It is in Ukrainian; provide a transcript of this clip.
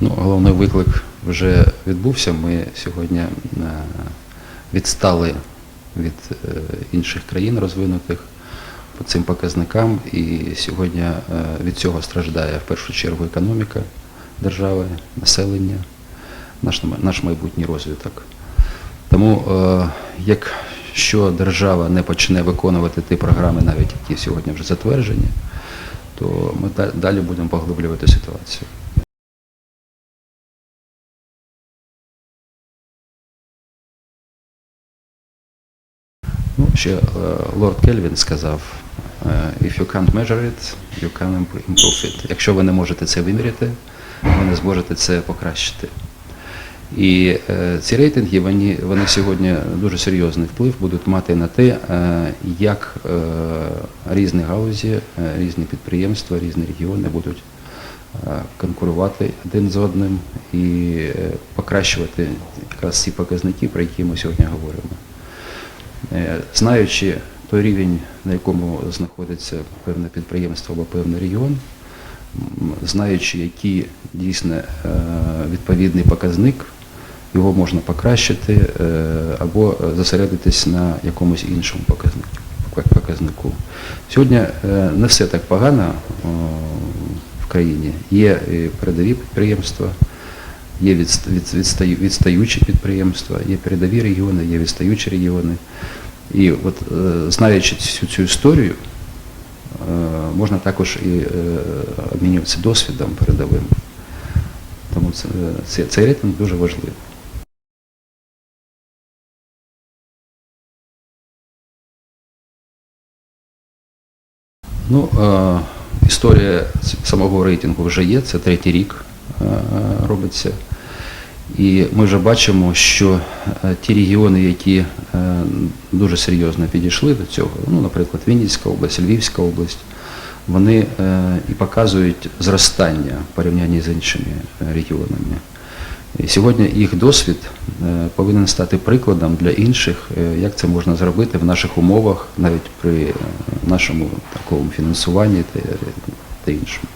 Ну, головний виклик вже відбувся. Ми сьогодні е, відстали від е, інших країн розвинутих по цим показникам, і сьогодні е, від цього страждає в першу чергу економіка держави, населення, наш, наш майбутній розвиток. Тому якщо держава не почне виконувати ті програми, навіть які сьогодні вже затверджені, то ми далі будемо поглиблювати ситуацію. Ще е, лорд Кельвін сказав, е, if you can't measure it, you can improve it. Якщо ви не можете це виміряти, ви не зможете це покращити. І е, ці рейтинги вони, вони сьогодні дуже серйозний вплив будуть мати на те, як різні галузі, різні підприємства, різні регіони будуть конкурувати один з одним і покращувати якраз ці показники, про які ми сьогодні говоримо. Е, Знаючи той рівень, на якому знаходиться певне підприємство або певний регіон, знаючи, який дійсно е, відповідний показник, його можна покращити е, або зосередитись на якомусь іншому показнику. Сьогодні не все так погано в країні. Є передові підприємства, є відст- від- відстаю- відстаючі підприємства, є передові регіони, є відстаючі регіони. І от е, знаючи цю, цю історію, е, можна також і е, обмінюватися досвідом передовим. Тому це, це, цей рейтинг дуже важливий. Ну, історія самого рейтингу вже є, це третій рік робиться. І ми вже бачимо, що е, ті регіони, які е, дуже серйозно підійшли до цього, ну, наприклад, Вінницька область, Львівська область, вони е, і показують зростання в порівнянні з іншими регіонами. І сьогодні їх досвід повинен стати прикладом для інших, як це можна зробити в наших умовах, навіть при нашому такому фінансуванні та іншому.